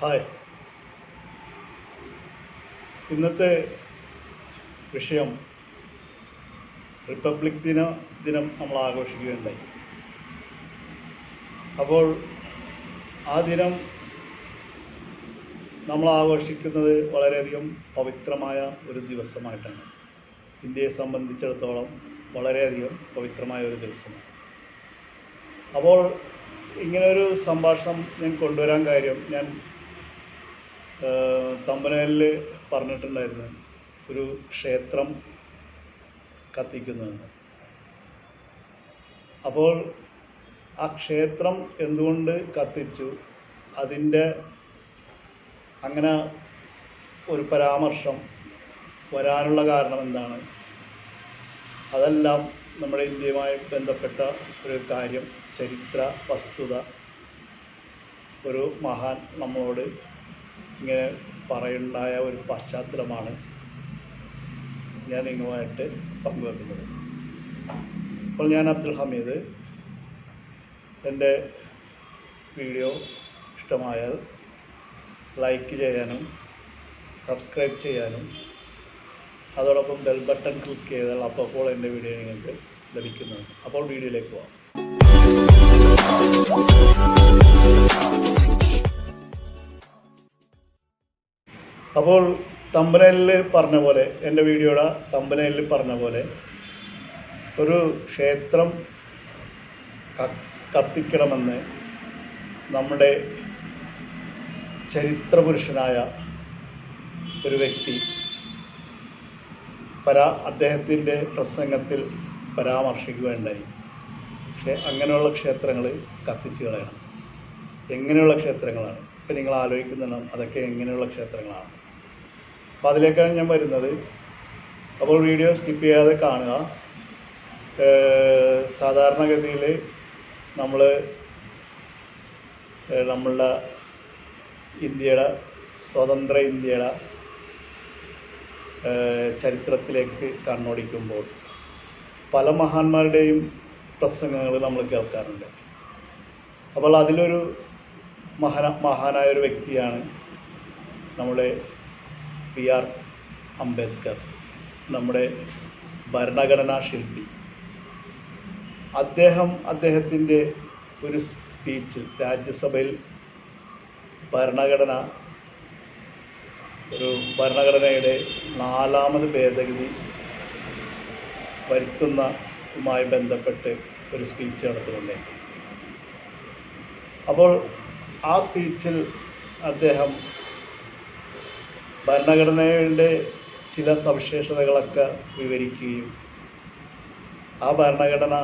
Hi. ഇന്നത്തെ വിഷയം republic ദിന ദിനം നമ്മൾ ആഘോഷിക്കുകയുണ്ടായി. അപ്പോൾ ആ ദിനം നമ്മൾ ആഘോഷിക്കുന്നത് വളരെയധികം പവിത്രമായ ഒരു ദിവസമായിട്ടാണ്. ഇന്ത്യയെ സംബന്ധിച്ചിടത്തോളം വളരെയധികം പവിത്രമായ ഒരു ദിവസമാണ്. അപ്പോൾ ഇങ്ങനെ ഒരു സംഭാഷണം ഞാൻ കൊണ്ടുവരാൻ കാര്യം ഞാൻ തമ്പനയിൽ പറഞ്ഞിട്ടുണ്ടായിരുന്നു ഒരു ക്ഷേത്രം കത്തിക്കുന്നതെന്ന്. അപ്പോൾ ആ ക്ഷേത്രം എന്തുകൊണ്ട് കത്തിച്ചു? അതിന്റെ അങ്ങനെ ഒരു പരാമർശം വരാനുള്ള കാരണം എന്താണ്? അതെല്ലാം നമ്മുടെ ഇന്ത്യയുമായി ബന്ധപ്പെട്ട ഒരു കാര്യം ചരിത്ര വസ്തുത ഒരു മഹാൻ നമ്മളോട് ഇങ്ങനെ പറയുണ്ടായ ഒരു പശ്ചാത്തലമാണ് ഞാൻ നിങ്ങളുമായിട്ട് പങ്കുവെക്കുന്നത്. അപ്പോൾ ഞാൻ അബ്ദുൽ ഹമീദ്. എന്റെ വീഡിയോ ഇഷ്ടമായാൽ ലൈക്ക് ചെയ്യാനും സബ്സ്ക്രൈബ് ചെയ്യാനും അതോടൊപ്പം ബെൽ ബട്ടൺ ക്ലിക്ക് ചെയ്താൽ അപ്പോൾ എന്റെ വീഡിയോ നിങ്ങൾക്ക് ലഭിക്കുന്നതാണ്. അപ്പോൾ വീഡിയോയിലേക്ക് പോകാം അപ്പോൾ തമ്പനയിൽ പറഞ്ഞ പോലെ എന്റെ വീഡിയോയുടെ തമ്പനയിൽ പറഞ്ഞ പോലെ ഒരു ക്ഷേത്രം കത്തിക്കണമെന്ന് നമ്മുടെ ചരിത്രപുരുഷനായ ഒരു വ്യക്തി പരാ അദ്ദേഹത്തിന്റെ പ്രസംഗത്തിൽ പരാമർശിക്കുകയുണ്ടായി. പക്ഷേ അങ്ങനെയുള്ള ക്ഷേത്രങ്ങൾ കത്തിച്ച് കളയണം. എങ്ങനെയുള്ള ക്ഷേത്രങ്ങളാണ്? ഇപ്പം നിങ്ങൾ ആലോചിക്കുന്നുണ്ടാവും അതൊക്കെ എങ്ങനെയുള്ള ക്ഷേത്രങ്ങളാണ്? അപ്പോൾ അതിലേക്കാണ് ഞാൻ വരുന്നത്. അപ്പോൾ വീഡിയോ സ്കിപ്പ് ചെയ്യാതെ കാണുക. സാധാരണഗതിയിൽ നമ്മൾ നമ്മളുടെ ഇന്ത്യയുടെ സ്വതന്ത്ര ഇന്ത്യയുടെ ചരിത്രത്തിലേക്ക് കണ്ണോടിക്കുമ്പോൾ പല മഹാന്മാരുടെയും പ്രസംഗങ്ങൾ നമ്മൾ കേൾക്കാറുണ്ട്. അപ്പോൾ അതിലൊരു മഹാന മഹാനായ ഒരു വ്യക്തിയാണ് നമ്മുടെ പി ആർ അംബേദ്കർ നമ്മുടെ ഭരണഘടനാ ശില്പി. അദ്ദേഹം അദ്ദേഹത്തിന്റെ ഒരു സ്പീച്ച് രാജ്യസഭയിൽ ഭരണഘടന ഒരു ഭരണഘടനയുടെ നാലാമത് ഭേദഗതി വരുത്തുന്നതുമായി ബന്ധപ്പെട്ട് ഒരു സ്പീച്ച് നടത്തുന്നുണ്ട്. അപ്പോൾ ആ സ്പീച്ചിൽ അദ്ദേഹം ഭരണഘടനയുടെ ചില സവിശേഷതകളൊക്കെ വിവരിക്കുകയും ആ ഭരണഘടന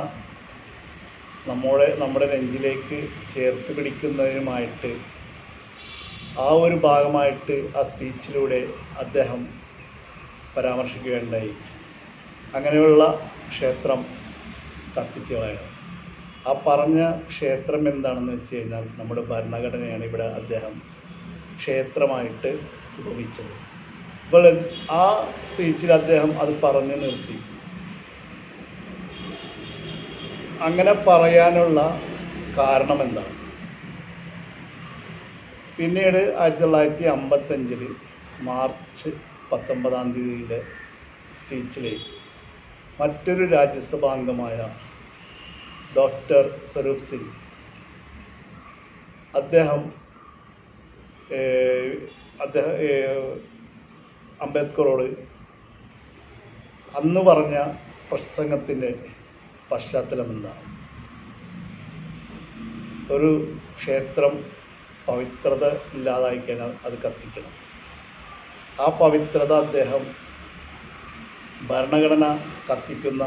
നമ്മുടെ നമ്മുടെ നെഞ്ചിലേക്ക് ചേർത്ത് പിടിക്കുന്നതിനുമായിട്ട് ആ ഒരു ഭാഗമായിട്ട് ആ സ്പീച്ചിലൂടെ അദ്ദേഹം പരാമർശിക്കുകയുണ്ടായി. അങ്ങനെയുള്ള ക്ഷേത്രം കത്തിച്ച് ആ പറഞ്ഞ ക്ഷേത്രം എന്താണെന്ന് വെച്ച് കഴിഞ്ഞാൽ നമ്മുടെ ഭരണഘടനയാണ് ഇവിടെ അദ്ദേഹം ക്ഷേത്രമായിട്ട് ഉപമിച്ചത്. അപ്പോൾ ആ സ്പീച്ചിൽ അദ്ദേഹം അത് പറഞ്ഞു നിർത്തി. അങ്ങനെ പറയാനുള്ള കാരണം എന്താണ്? പിന്നീട് ആയിരത്തി തൊള്ളായിരത്തി അമ്പത്തഞ്ചിൽ മാർച്ച് പത്തൊമ്പതാം തീയതിയിലെ സ്പീച്ചിൽ മറ്റൊരു രാജ്യസഭാംഗമായ ഡോക്ടർ സ്വരൂപ് സിംഗ് അദ്ദേഹം അദ്ദേഹം അംബേദ്കറോട് അന്ന് പറഞ്ഞ പ്രസംഗത്തിന്റെ പശ്ചാത്തലം എന്താണ് ഒരു ക്ഷേത്രം പവിത്രത ഇല്ലാതായി കഴിഞ്ഞാൽ അത് കത്തിക്കണം. ആ പവിത്രത അദ്ദേഹം ഭരണഘടന കത്തിക്കുന്ന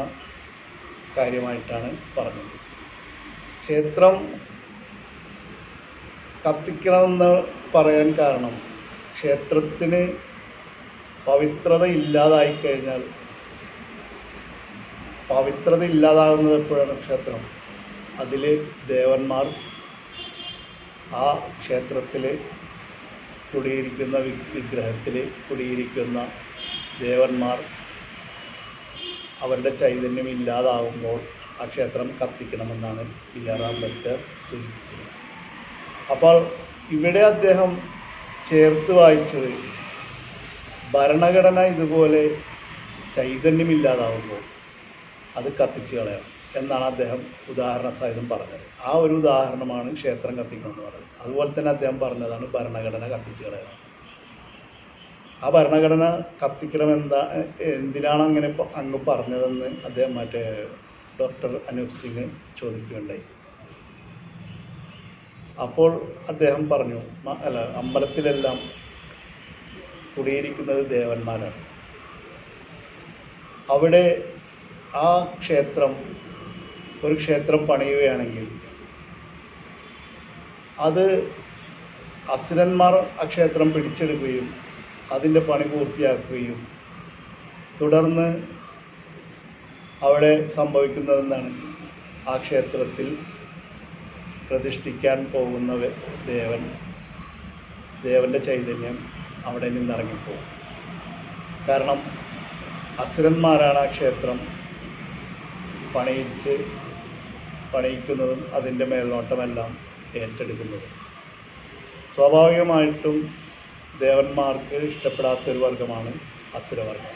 കാര്യമായിട്ടാണ് പറഞ്ഞത്. ക്ഷേത്രം കത്തിക്കണമെന്ന് പറയാൻ കാരണം. ക്ഷേത്രത്തിന് പവിത്രത ഇല്ലാതായി കഴിഞ്ഞാൽ പവിത്രത ഇല്ലാതാകുന്നത് എപ്പോഴാണ് ക്ഷേത്രം? അതിൽ ദേവന്മാർ ആ ക്ഷേത്രത്തിൽ കുടിയിരിക്കുന്ന വിഗ്രഹത്തിൽ കുടിയിരിക്കുന്ന ദേവന്മാർ അവരുടെ ചൈതന്യം ഇല്ലാതാകുമ്പോൾ ആ ക്ഷേത്രം കത്തിക്കണമെന്നാണ് പി ആർ അംബേദ്കർ സൂചിപ്പിച്ചത്. അപ്പോൾ ഇവിടെ അദ്ദേഹം ചേർത്ത് വായിച്ചത് ഭരണഘടന ഇതുപോലെ ചൈതന്യമില്ലാതാവുമ്പോൾ അത് കത്തിച്ച് കളയണം എന്നാണ് അദ്ദേഹം ഉദാഹരണ സഹിതം പറഞ്ഞത്. ആ ഒരു ഉദാഹരണമാണ് ക്ഷേത്രം കത്തിക്കണം എന്ന് പറഞ്ഞത്. അതുപോലെ തന്നെ അദ്ദേഹം പറഞ്ഞതാണ് ഭരണഘടന കത്തിച്ച് കളയണം ആ ഭരണഘടന കത്തിക്കണം എന്താ എന്തിനാണ് അങ്ങനെ അങ്ങ് പറഞ്ഞതെന്ന് അദ്ദേഹം മറ്റേ ഡോക്ടർ അനൂപ് സിംഗ് ചോദിക്കുകയുണ്ടായി. അപ്പോൾ അദ്ദേഹം പറഞ്ഞു അല്ല അമ്പലത്തിലെല്ലാം കുടിയിരിക്കുന്നത് ദേവന്മാരാണ്. അവിടെ ആ ക്ഷേത്രം ഒരു ക്ഷേത്രം പണിയുകയാണെങ്കിൽ അത് അസുരന്മാർ ആ ക്ഷേത്രം പിടിച്ചെടുക്കുകയും അതിന്റെ പണി പൂർത്തിയാക്കുകയും തുടർന്ന് അവിടെ സംഭവിക്കുന്നതെന്താണ് ആ ക്ഷേത്രത്തിൽ പ്രതിഷ്ഠിക്കാൻ പോകുന്ന ദേവൻ ദേവന്റെ ചൈതന്യം അവിടെ നിന്നിറങ്ങിപ്പോകും. കാരണം അസുരന്മാരാണ് ആ ക്ഷേത്രം പണിയിച്ച് പണിയിക്കുന്നതും അതിന്റെ മേൽനോട്ടമെല്ലാം ഏറ്റെടുക്കുന്നതും. സ്വാഭാവികമായിട്ടും ദേവന്മാർക്ക് ഇഷ്ടപ്പെടാത്തൊരു വർഗമാണ് അസുരവർഗം.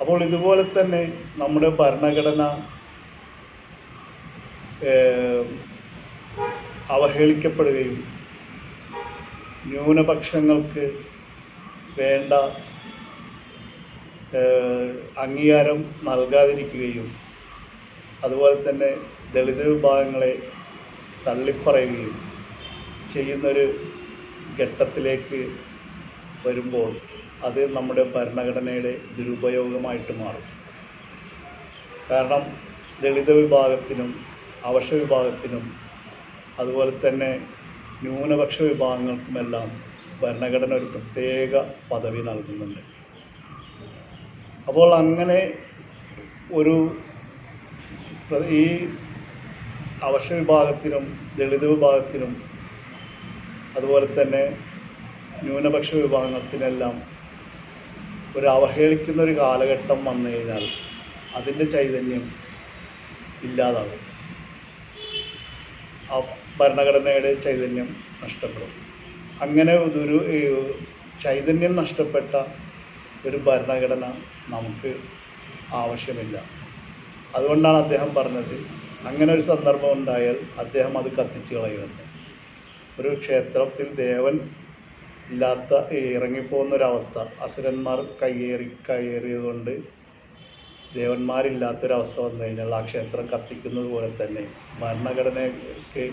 അപ്പോൾ ഇതുപോലെ തന്നെ നമ്മുടെ ഭരണഘടന അവഹേളിക്കപ്പെടുകയും ന്യൂനപക്ഷങ്ങൾക്ക് വേണ്ട അംഗീകാരം നൽകാതിരിക്കുകയും അതുപോലെ തന്നെ ദളിത് വിഭാഗങ്ങളെ തള്ളിപ്പറയുകയും ചെയ്യുന്നൊരു ഘട്ടത്തിലേക്ക് വരുമ്പോൾ അത് നമ്മുടെ ഭരണഘടനയുടെ ദുരുപയോഗമായിട്ട് മാറും. കാരണം ദളിത് വിഭാഗത്തിനും അവശ വിഭാഗത്തിനും അതുപോലെ തന്നെ ന്യൂനപക്ഷ വിഭാഗങ്ങൾക്കുമെല്ലാം ഭരണഘടന ഒരു പ്രത്യേക പദവി നൽകുന്നുണ്ട്. അപ്പോൾ അങ്ങനെ ഒരു ഈ അവശ വിഭാഗത്തിനും ദളിത് വിഭാഗത്തിനും അതുപോലെ തന്നെ ന്യൂനപക്ഷ വിഭാഗത്തിനെല്ലാം ഒരു അവഹേളിക്കുന്ന ഒരു കാലഘട്ടം വന്നു കഴിഞ്ഞാൽ അതിന്റെ ചൈതന്യം ഇല്ലാതാകും. ഭരണഘടനയുടെ ചൈതന്യം നഷ്ടപ്പെടും. അങ്ങനെ ഒരു ചൈതന്യം നഷ്ടപ്പെട്ട ഒരു ഭരണഘടന നമുക്ക് ആവശ്യമില്ല. അതുകൊണ്ടാണ് അദ്ദേഹം പറഞ്ഞത് അങ്ങനെ ഒരു സന്ദർഭം ഉണ്ടായാൽ അദ്ദേഹം അത് കത്തിച്ചു കളയുമെന്ന് ഒരു ക്ഷേത്രത്തിൽ ദേവൻ ഇല്ലാത്ത ഇറങ്ങിപ്പോകുന്ന ഒരു അവസ്ഥ അസുരന്മാർ കയ്യേറി കയ്യേറിയതുകൊണ്ട് ദേവന്മാരില്ലാത്തൊരവസ്ഥ വന്നു കഴിഞ്ഞാൽ ആ ക്ഷേത്രം കത്തിക്കുന്നത് പോലെ തന്നെ ഭരണഘടനയ്ക്ക്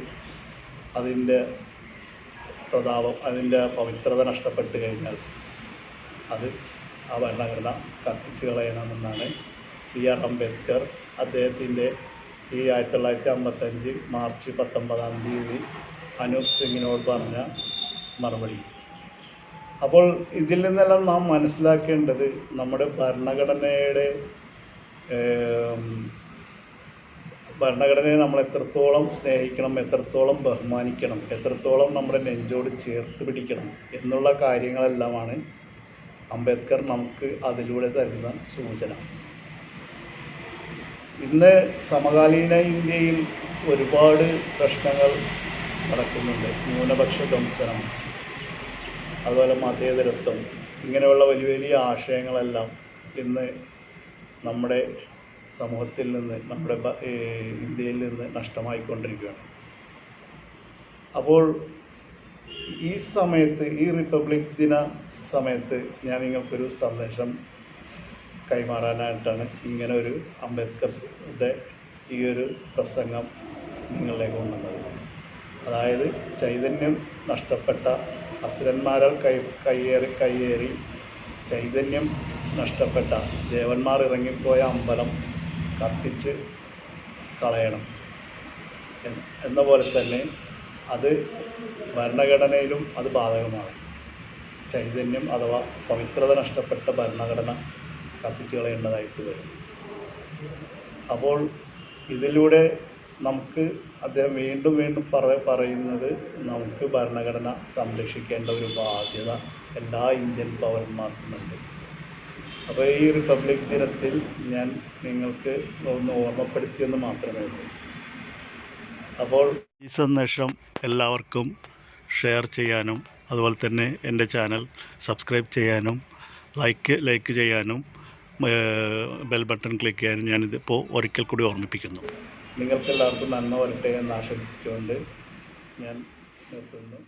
അതിന്റെ പ്രതാപം അതിന്റെ പവിത്രത നഷ്ടപ്പെട്ട് കഴിഞ്ഞാൽ അത് ആ ഭരണഘടന കത്തിച്ചു കളയണമെന്നാണ് ബി ആർ അംബേദ്കർ അദ്ദേഹത്തിന്റെ ഈ ആയിരത്തി തൊള്ളായിരത്തി അമ്പത്തഞ്ച് മാർച്ച് പത്തൊമ്പതാം തീയതി അനൂപ് സിംഗിനോട് പറഞ്ഞ മറുപടി. അപ്പോൾ ഇതിൽ നിന്നെല്ലാം നാം മനസ്സിലാക്കേണ്ടത് നമ്മുടെ ഭരണഘടനയുടെ ഭരണഘടനയെ നമ്മൾ എത്രത്തോളം സ്നേഹിക്കണം എത്രത്തോളം ബഹുമാനിക്കണം എത്രത്തോളം നമ്മുടെ നെഞ്ചോട് ചേർത്ത് പിടിക്കണം എന്നുള്ള കാര്യങ്ങളെല്ലാമാണ് അംബേദ്കർ നമുക്ക് അതിലൂടെ തരുന്ന സൂചന. ഇന്ന് സമകാലീന ഇന്ത്യയിൽ ഒരുപാട് പ്രശ്നങ്ങൾ നടക്കുന്നുണ്ട്. ന്യൂനപക്ഷ ധ്വംസനം അതുപോലെ മതേതരത്വം ഇങ്ങനെയുള്ള വലിയ വലിയ ആശയങ്ങളെല്ലാം ഇന്ന് നമ്മുടെ സമൂഹത്തിൽ നിന്ന് നമ്മുടെ ഇന്ത്യയിൽ നിന്ന് നഷ്ടമായിക്കൊണ്ടിരിക്കുകയാണ്. അപ്പോൾ ഈ സമയത്ത് ഈ റിപ്പബ്ലിക് ദിന സമയത്ത് ഞാൻ നിങ്ങൾക്കൊരു സന്ദേശം കൈമാറാനായിട്ടാണ് ഇങ്ങനെ ഒരു അംബേദ്കറുടെ ഈ ഒരു പ്രസംഗം നിങ്ങളിലേക്ക് കൊണ്ടുവന്നത്. അതായത് ചൈതന്യം നഷ്ടപ്പെട്ട അസുരന്മാരാൽ കൈ കയ്യേറി കയ്യേറി ചൈതന്യം നഷ്ടപ്പെട്ട ദേവന്മാർ ഇറങ്ങിപ്പോയ അമ്പലം കത്തിച്ച് കളയണം. എന്ന പോലെ തന്നെ അത് ഭരണഘടനയിലും അത് ബാധകമാണ്. ചൈതന്യം അഥവാ പവിത്രത നഷ്ടപ്പെട്ട ഭരണഘടന കത്തിച്ചു കളയേണ്ടതായിട്ട് വരും. അപ്പോൾ ഇതിലൂടെ നമുക്ക് അദ്ദേഹം വീണ്ടും വീണ്ടും പറ പറയുന്നത് നമുക്ക് ഭരണഘടന സംരക്ഷിക്കേണ്ട ഒരു ബാധ്യത എല്ലാ ഇന്ത്യൻ പൗരന്മാർക്കുമുണ്ട്. അപ്പോൾ ഈ റിപ്പബ്ലിക് ദിനത്തിൽ ഞാൻ നിങ്ങൾക്ക് ഒന്ന് ഓർമ്മപ്പെടുത്തിയെന്ന് മാത്രമേ ഉള്ളൂ. അപ്പോൾ ഈ സന്ദേശം എല്ലാവർക്കും ഷെയർ ചെയ്യാനും അതുപോലെ തന്നെ എന്റെ ചാനൽ സബ്സ്ക്രൈബ് ചെയ്യാനും ലൈക്ക് ലൈക്ക് ചെയ്യാനും ബെൽ ബട്ടൺ ക്ലിക്ക് ചെയ്യാനും ഞാനിതിപ്പോൾ ഒരിക്കൽ കൂടി ഓർമ്മിപ്പിക്കുന്നു. നിങ്ങൾക്കെല്ലാവർക്കും നന്മ വരട്ടെ എന്ന് ആശംസിച്ചുകൊണ്ട് ഞാൻ നിർത്തുന്നു.